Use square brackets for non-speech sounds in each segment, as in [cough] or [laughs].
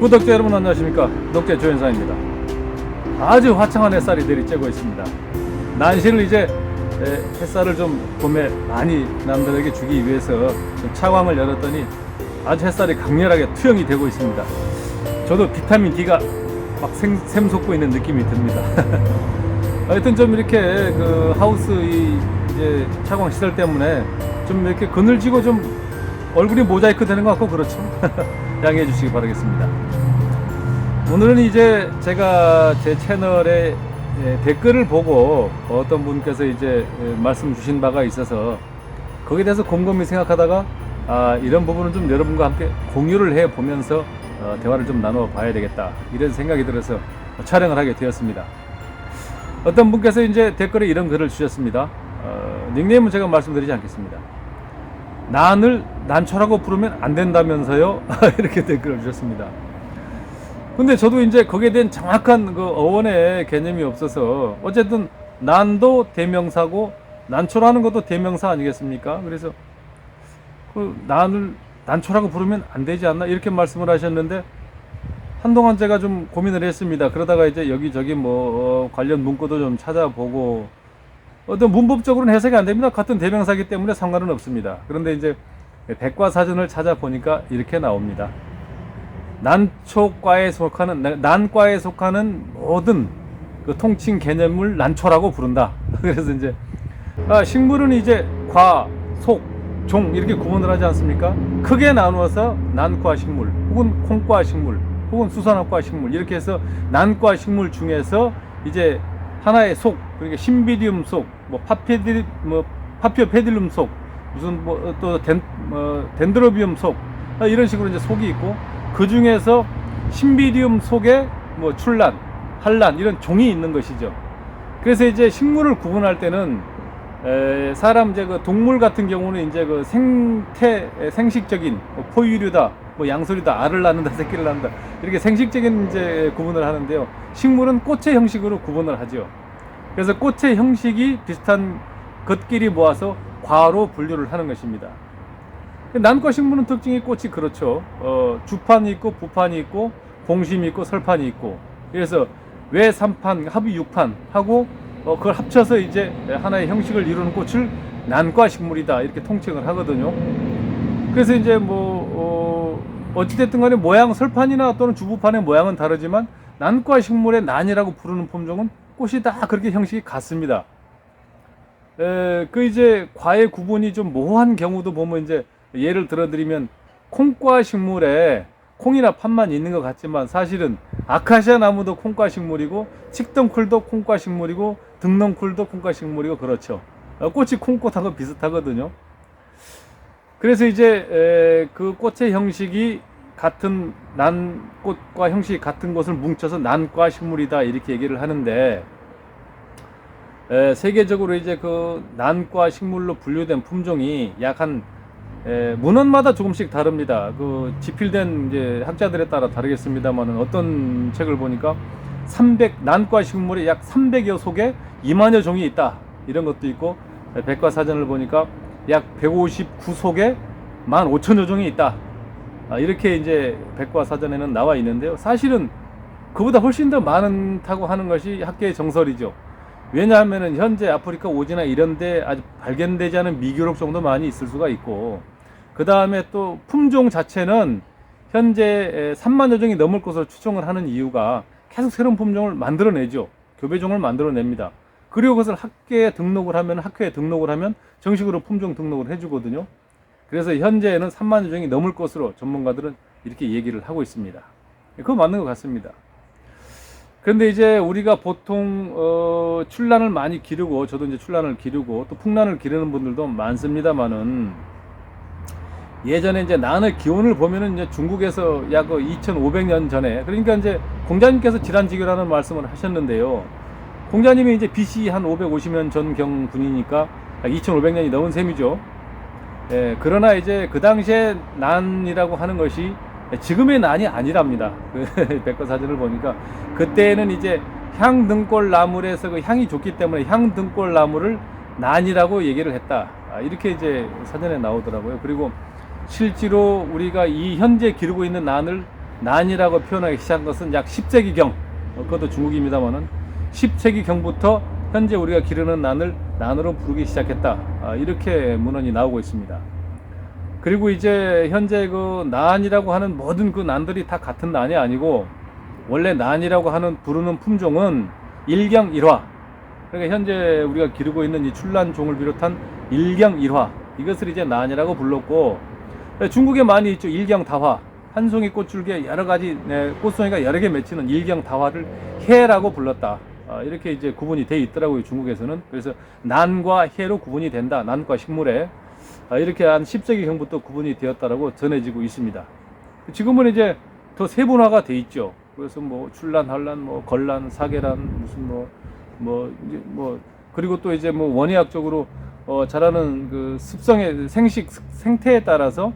구독자 여러분 안녕하십니까? 독재 조현상입니다. 아주 화창한 햇살이 내리쬐고 있습니다. 난시를 이제 에, 햇살을 좀 봄에 많이 남들에게 주기 위해서 좀 차광을 열었더니 아주 햇살이 강렬하게 투영이 되고 있습니다. 저도 비타민 D가 막 생, 샘솟고 있는 느낌이 듭니다. [laughs] 하여튼 좀 이렇게 그 하우스 이 이제 차광 시설 때문에 좀 이렇게 그늘지고 좀 얼굴이 모자이크 되는 것 같고 그렇죠 [laughs] 양해해 주시기 바라겠습니다 오늘은 이제 제가 제 채널에 예, 댓글을 보고 어떤 분께서 이제 예, 말씀 주신 바가 있어서 거기에 대해서 곰곰이 생각하다가 아, 이런 부분은 좀 여러분과 함께 공유를 해 보면서 어, 대화를 좀 나눠 봐야 되겠다 이런 생각이 들어서 촬영을 하게 되었습니다. 어떤 분께서 이제 댓글에 이런 글을 주셨습니다. 어, 닉네임은 제가 말씀드리지 않겠습니다. 난을 난초라고 부르면 안 된다면서요? [laughs] 이렇게 댓글을 주셨습니다. 근데 저도 이제 거기에 대한 정확한 그 어원의 개념이 없어서 어쨌든 난도 대명사고 난초라는 것도 대명사 아니겠습니까? 그래서 그 난을 난초라고 부르면 안 되지 않나 이렇게 말씀을 하셨는데 한동안 제가 좀 고민을 했습니다. 그러다가 이제 여기저기 뭐 어, 관련 문구도 좀 찾아보고 어떤 문법적으로는 해석이 안 됩니다. 같은 대명사기 때문에 상관은 없습니다. 그런데 이제 백과사전을 찾아보니까 이렇게 나옵니다. 난초과에 속하는 난- 난과에 속하는 모든 그 통칭 개념을 난초라고 부른다. [laughs] 그래서 이제 아, 식물은 이제 과, 속, 종 이렇게 구분을 하지 않습니까? 크게 나누어서 난과 식물, 혹은 콩과 식물, 혹은 수산화과 식물 이렇게 해서 난과 식물 중에서 이제 하나의 속, 그러니까 신비디움 속, 뭐 파페디, 뭐 파피오 페딜룸 속, 무슨 뭐또 뭐 덴드로비움 속 아, 이런 식으로 이제 속이 있고 그 중에서 신비디움 속에 뭐 출란, 한란 이런 종이 있는 것이죠. 그래서 이제 식물을 구분할 때는 에, 사람 이제 그 동물 같은 경우는 이제 그 생태 에, 생식적인 뭐 포유류다, 뭐 양소리다, 알을 낳는다, [laughs] 새끼를 낳는다 이렇게 생식적인 이제 구분을 하는데요. 식물은 꽃의 형식으로 구분을 하죠. 그래서 꽃의 형식이 비슷한 것끼리 모아서 과로 분류를 하는 것입니다. 난과 식물은 특징이 꽃이 그렇죠. 어, 주판이 있고 부판이 있고 공심이 있고 설판이 있고 그래서 외 3판 합이 6판 하고 어, 그걸 합쳐서 이제 하나의 형식을 이루는 꽃을 난과 식물이다 이렇게 통칭을 하거든요. 그래서 이제 뭐 어, 어찌됐든 간에 모양 설판이나 또는 주부판의 모양은 다르지만 난과 식물의 난이라고 부르는 품종은 꽃이 다 그렇게 형식이 같습니다. 에, 그 이제 과의 구분이 좀 모호한 경우도 보면 이제 예를 들어드리면 콩과 식물에 콩이나 판만 있는 것 같지만 사실은 아카시아 나무도 콩과 식물이고 칡덩쿨도 콩과 식물이고 등렁쿨도 콩과 식물이고 그렇죠. 어, 꽃이 콩꽃하고 비슷하거든요. 그래서 이제 에, 그 꽃의 형식이 같은 난꽃과 형식이 같은 것을 뭉쳐서 난과 식물이다 이렇게 얘기를 하는데 에, 세계적으로 이제 그 난과 식물로 분류된 품종이 약한 에, 문헌마다 조금씩 다릅니다. 그 지필된 이제 학자들에 따라 다르겠습니다만은 어떤 책을 보니까 300 난과 식물이 약 300여 속에 2만여 종이 있다 이런 것도 있고 에, 백과사전을 보니까 약 159속에 15,000여 종이 있다. 아, 이렇게 이제 백과사전에는 나와 있는데요. 사실은 그보다 훨씬 더 많다고 하는 것이 학계의 정설이죠. 왜냐하면은 현재 아프리카 오지나 이런데 아직 발견되지 않은 미교록 정도 많이 있을 수가 있고 그 다음에 또 품종 자체는 현재 3만여 종이 넘을 것으로 추정을 하는 이유가 계속 새로운 품종을 만들어내죠. 교배종을 만들어냅니다. 그리고 그것을 학계에 등록을 하면 학회에 등록을 하면 정식으로 품종 등록을 해주거든요. 그래서 현재는 3만여 종이 넘을 것으로 전문가들은 이렇게 얘기를 하고 있습니다. 그거 맞는 것 같습니다. 그런데 이제 우리가 보통 어, 출란을 많이 기르고 저도 이제 출란을 기르고 또 풍란을 기르는 분들도 많습니다만은 예전에 이제 난의 기원을 보면은 이제 중국에서 약 2,500년 전에 그러니까 이제 공자님께서 질환지교라는 말씀을 하셨는데요. 공자님이 이제 BC 한 550년 전경 분이니까 2,500년이 넘은 셈이죠. 예, 그러나 이제 그 당시에 난이라고 하는 것이 지금의 난이 아니랍니다. 그 [laughs] 백과사전을 보니까 그때는 이제 향등골 나물에서 그 향이 좋기 때문에 향등골 나물을 난이라고 얘기를 했다. 아, 이렇게 이제 사전에 나오더라고요. 그리고 실제로 우리가 이 현재 기르고 있는 난을 난이라고 표현하기 시작한 것은 약 10세기경, 어, 그것도 중국입니다만은 10세기경부터 현재 우리가 기르는 난을 난으로 부르기 시작했다. 아, 이렇게 문헌이 나오고 있습니다. 그리고 이제 현재 그 난이라고 하는 모든 그 난들이 다 같은 난이 아니고 원래 난이라고 하는 부르는 품종은 일경일화. 그러니까 현재 우리가 기르고 있는 이 출란종을 비롯한 일경일화 이것을 이제 난이라고 불렀고 중국에 많이 있죠 일경다화 한 송이 꽃줄기에 여러 가지 네, 꽃송이가 여러 개 맺히는 일경다화를 해라고 불렀다. 아, 이렇게 이제 구분이 돼 있더라고요 중국에서는 그래서 난과 해로 구분이 된다 난과 식물에 아, 이렇게 한 10세기경부터 구분이 되었다라고 전해지고 있습니다. 지금은 이제 더 세분화가 돼 있죠. 그래서 뭐 출란, 한란, 뭐 걸란, 사계란 무슨 뭐뭐 이제 뭐 그리고 또 이제 뭐 원예학적으로 어 자라는 그 습성의 생식 생태에 따라서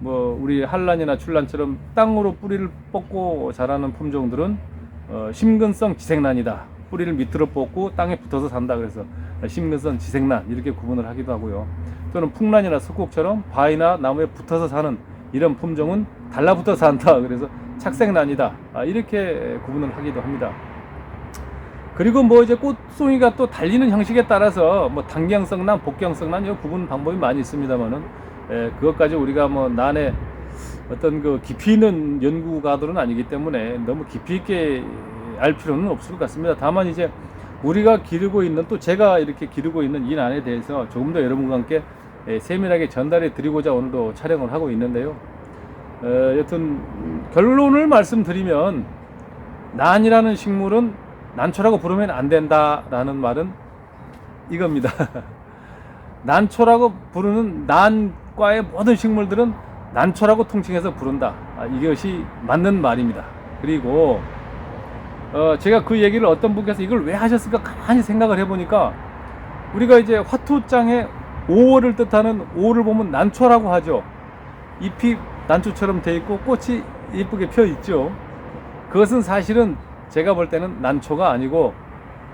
뭐 우리 한란이나 출란처럼 땅으로 뿌리를 뻗고 자라는 품종들은 어 심근성 지생란이다. 뿌리를 밑으로 뻗고 땅에 붙어서 산다. 그래서 심근성 지생란 이렇게 구분을 하기도 하고요. 또는 풍란이나 석곡처럼 바위나 나무에 붙어서 사는 이런 품종은 달라붙어 산다. [laughs] 그래서 착생란이다. 아, 이렇게 구분을 하기도 합니다. 그리고 뭐 이제 꽃송이가 또 달리는 형식에 따라서 뭐 단경성난, 복경성난 이 구분 방법이 많이 있습니다만은 예, 그것까지 우리가 뭐 난의 어떤 그 깊이 있는 연구가들은 아니기 때문에 너무 깊이 있게 알 필요는 없을 것 같습니다. 다만 이제 우리가 기르고 있는 또 제가 이렇게 기르고 있는 이 난에 대해서 조금 더 여러분과 함께 예, 세밀하게 전달해 드리고자 오늘도 촬영을 하고 있는데요. 어, 여튼 결론을 말씀드리면 난이라는 식물은 난초라고 부르면 안 된다라는 말은 이겁니다. [laughs] 난초라고 부르는 난과의 모든 식물들은 난초라고 통칭해서 부른다. 아, 이것이 맞는 말입니다. 그리고 어, 제가 그 얘기를 어떤 분께서 이걸 왜 하셨을까 가만히 생각을 해보니까 우리가 이제 화투장에 5월을 뜻하는 5를 보면 난초라고 하죠. 잎이 난초처럼 돼 있고 꽃이 예쁘게 펴 있죠. 그것은 사실은 제가 볼 때는 난초가 아니고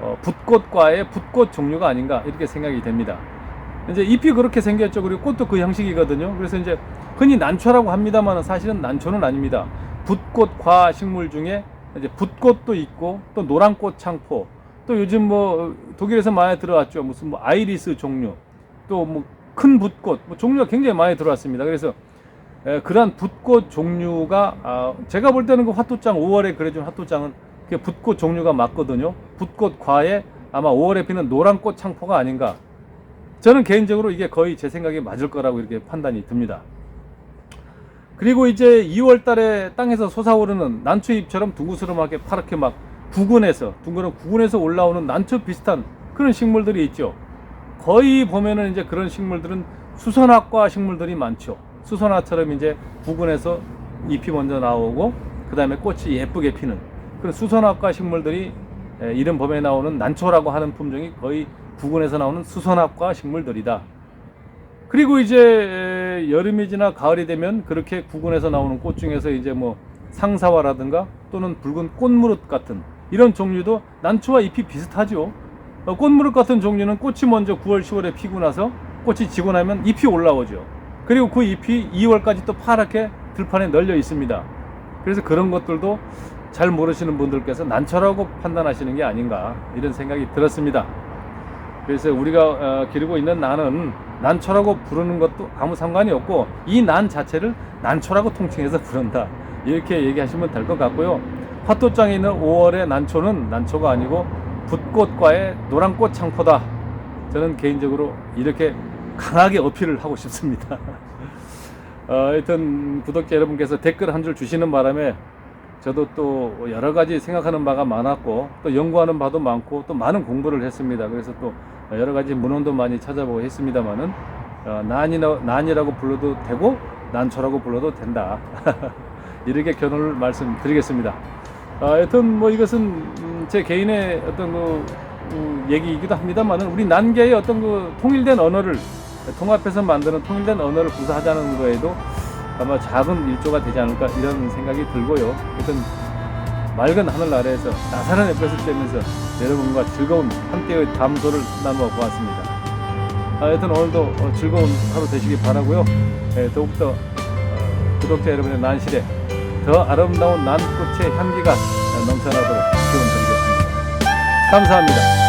어, 붓꽃과의 붓꽃 종류가 아닌가 이렇게 생각이 됩니다. 이제 잎이 그렇게 생겼죠. 그리고 꽃도 그 형식이거든요. 그래서 이제 흔히 난초라고 합니다만 사실은 난초는 아닙니다. 붓꽃 과 식물 중에 이제 붓꽃도 있고 또 노란꽃 창포 또 요즘 뭐 독일에서 많이 들어왔죠. 무슨 뭐 아이리스 종류 또 뭐 큰 붓꽃 뭐 종류가 굉장히 많이 들어왔습니다. 그래서 에, 그러한 붓꽃 종류가 아, 제가 볼 때는 그 화토장 5월에 그려준 화토장은 그 붓꽃 종류가 맞거든요. 붓꽃 과에 아마 5월에 피는 노란꽃 창포가 아닌가. 저는 개인적으로 이게 거의 제 생각에 맞을 거라고 이렇게 판단이 듭니다. 그리고 이제 2월 달에 땅에서 솟아오르는 난초잎처럼 둥그스름하게 파랗게 막 구근에서 둥그런 구근에서 올라오는 난초 비슷한 그런 식물들이 있죠. 거의 보면은 이제 그런 식물들은 수선화과 식물들이 많죠. 수선화처럼 이제 구근에서 잎이 먼저 나오고 그 다음에 꽃이 예쁘게 피는 그런 수선화과 식물들이 에, 이름 범에 나오는 난초라고 하는 품종이 거의 부근에서 나오는 수선화과 식물들이다. 그리고 이제 에, 여름이 지나 가을이 되면 그렇게 구근에서 나오는 꽃 중에서 이제 뭐 상사화라든가 또는 붉은 꽃무릇 같은 이런 종류도 난초와 잎이 비슷하죠. 어, 꽃무릇 같은 종류는 꽃이 먼저 9월, 10월에 피고 나서 꽃이 지고 나면 잎이 올라오죠. 그리고 그 잎이 2월까지 또 파랗게 들판에 널려 있습니다. 그래서 그런 것들도 잘 모르시는 분들께서 난초라고 판단하시는 게 아닌가 이런 생각이 들었습니다. 그래서 우리가 어, 기르고 있는 난은 난초라고 부르는 것도 아무 상관이 없고 이 난 자체를 난초라고 통칭해서 부른다 이렇게 얘기하시면 될 것 같고요. 화토장에 있는 5월의 난초는 난초가 아니고 붓꽃과의 노란꽃 창포다. 저는 개인적으로 이렇게 강하게 어필을 하고 싶습니다. [laughs] 어, 하여튼 구독자 여러분께서 댓글 한 줄 주시는 바람에 저도 또 여러 가지 생각하는 바가 많았고 또 연구하는 바도 많고 또 많은 공부를 했습니다. 그래서 또 여러 가지 문헌도 많이 찾아보고 했습니다만은 어, 난이나, 난이라고 불러도 되고 난초라고 불러도 된다. [laughs] 이렇게 결론을 말씀드리겠습니다. 어, 하여튼 뭐 이것은 음, 제 개인의 어떤 그 음, 얘기이기도 합니다만은 우리 난계의 어떤 그 통일된 언어를 통합해서 만드는 통일된 언어를 구사하자는 거에도 아마 작은 일조가 되지 않을까 이런 생각이 들고요. 하여튼 맑은 하늘 아래에서 나사란 햇볕을 쬐면서 여러분과 즐거운 함께의 담소를 나누어 보았습니다. 아, 하여튼 오늘도 어, 즐거운 하루 되시기 바라고요. 예, 더욱더 어, 구독자 여러분의 난실에 더 아름다운 난꽃의 향기가 넘쳐나도록 기원 드리겠습니다. 감사합니다.